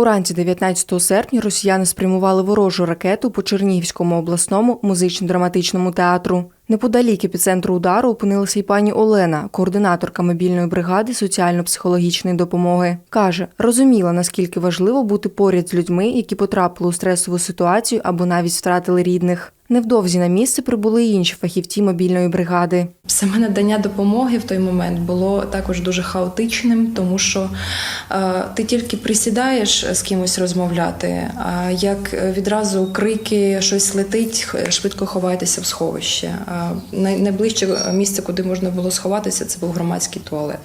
Уранці 19 серпня росіяни спрямували ворожу ракету по Чернігівському обласному музично-драматичному театру. Неподалік епіцентру удару опинилася й пані Олена, координаторка мобільної бригади соціально-психологічної допомоги. Каже, розуміла, наскільки важливо бути поряд з людьми, які потрапили у стресову ситуацію або навіть втратили рідних. Невдовзі на місце прибули й інші фахівці мобільної бригади. Саме надання допомоги в той момент було також дуже хаотичним, тому що е, ти тільки присідаєш з кимось розмовляти, а як відразу крики, щось летить, швидко ховайтеся в сховище. Найближче місце, куди можна було сховатися, це був громадський туалет.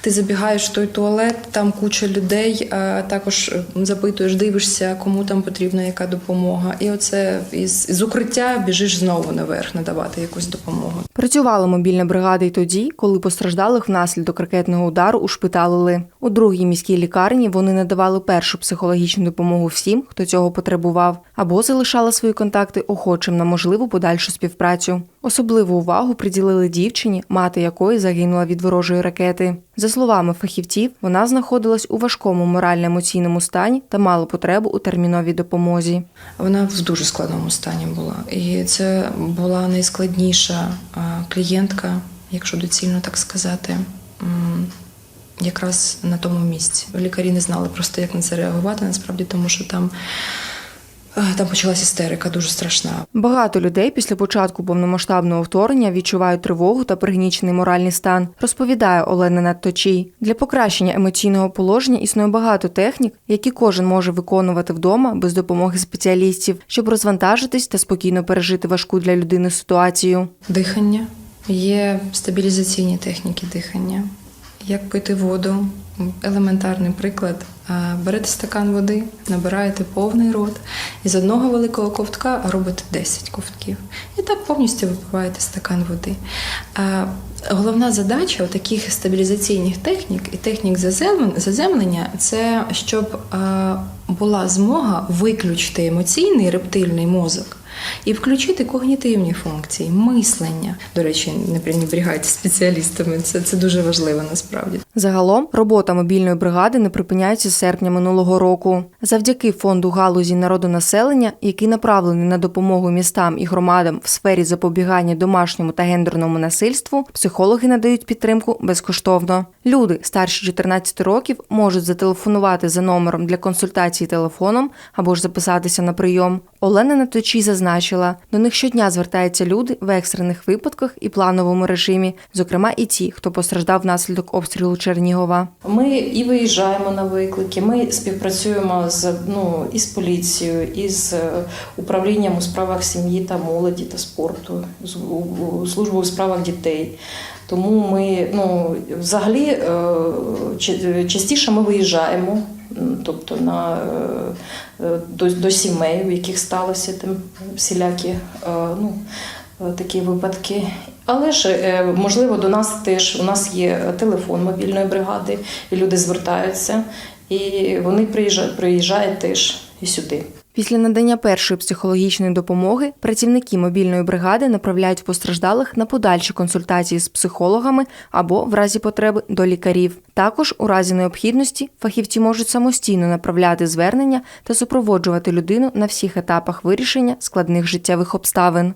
Ти забігаєш в той туалет, там куча людей, а також запитуєш, дивишся, кому там потрібна яка допомога. І оце із, з укриття біжиш знову наверх надавати якусь допомогу. Працювала мобільна бригада й тоді, коли постраждалих внаслідок ракетного удару ушпиталили. У другій міській лікарні вони надавали першу психологічну допомогу всім, хто цього потребував, або залишали свої контакти охочим на можливу подальшу співпрацю. Особливу увагу приділили дівчині, мати якої загинула від ворожої ракети. За словами фахівців, вона знаходилась у важкому морально-емоційному стані та мала потребу у терміновій допомозі. Вона в дуже складному стані була. І це була найскладніша клієнтка, якщо доцільно так сказати, якраз на тому місці. Лікарі не знали просто, як на це реагувати, насправді, тому що там, там почалася істерика дуже страшна. Багато людей після початку повномасштабного вторгнення відчувають тривогу та пригнічений моральний стан, розповідає Олена Надточій. Для покращення емоційного положення існує багато технік, які кожен може виконувати вдома без допомоги спеціалістів, щоб розвантажитись та спокійно пережити важку для людини ситуацію. Дихання. Є стабілізаційні техніки дихання. Як пити воду? Елементарний приклад. Берете стакан води, набираєте повний рот, і з одного великого ковтка робите 10 ковтків. І так повністю випиваєте стакан води. Головна задача таких стабілізаційних технік і технік заземлення це щоб була змога виключити емоційний рептильний мозок і включити когнітивні функції, мислення. До речі, не пренебрігайте спеціалістами. Це, це дуже важливо насправді. Загалом робота мобільної бригади не припиняється з серпня минулого року. Завдяки фонду галузі народонаселення, який направлений на допомогу містам і громадам в сфері запобігання домашньому та гендерному насильству, психологи надають підтримку безкоштовно. Люди старші 14 років можуть зателефонувати за номером для консультації телефоном або ж записатися на прийом. Олена Наточій зазначила, до них щодня звертаються люди в екстрених випадках і плановому режимі, зокрема і ті, хто постраждав внаслідок обстрілу Чернігова. Ми і виїжджаємо на виклики. Ми співпрацюємо з ну і з поліцією, і з е, управлінням у справах сім'ї та молоді та спорту, з службою у справах дітей. Тому ми ну взагалі е, частіше ми виїжджаємо, тобто на е, е, до, до сімей, у яких сталося там всілякі е, ну, такі випадки. Але ж можливо до нас теж у нас є телефон мобільної бригади, і люди звертаються, і вони приїжджають, приїжджають теж і сюди. Після надання першої психологічної допомоги працівники мобільної бригади направляють постраждалих на подальші консультації з психологами або в разі потреби до лікарів. Також у разі необхідності фахівці можуть самостійно направляти звернення та супроводжувати людину на всіх етапах вирішення складних життєвих обставин.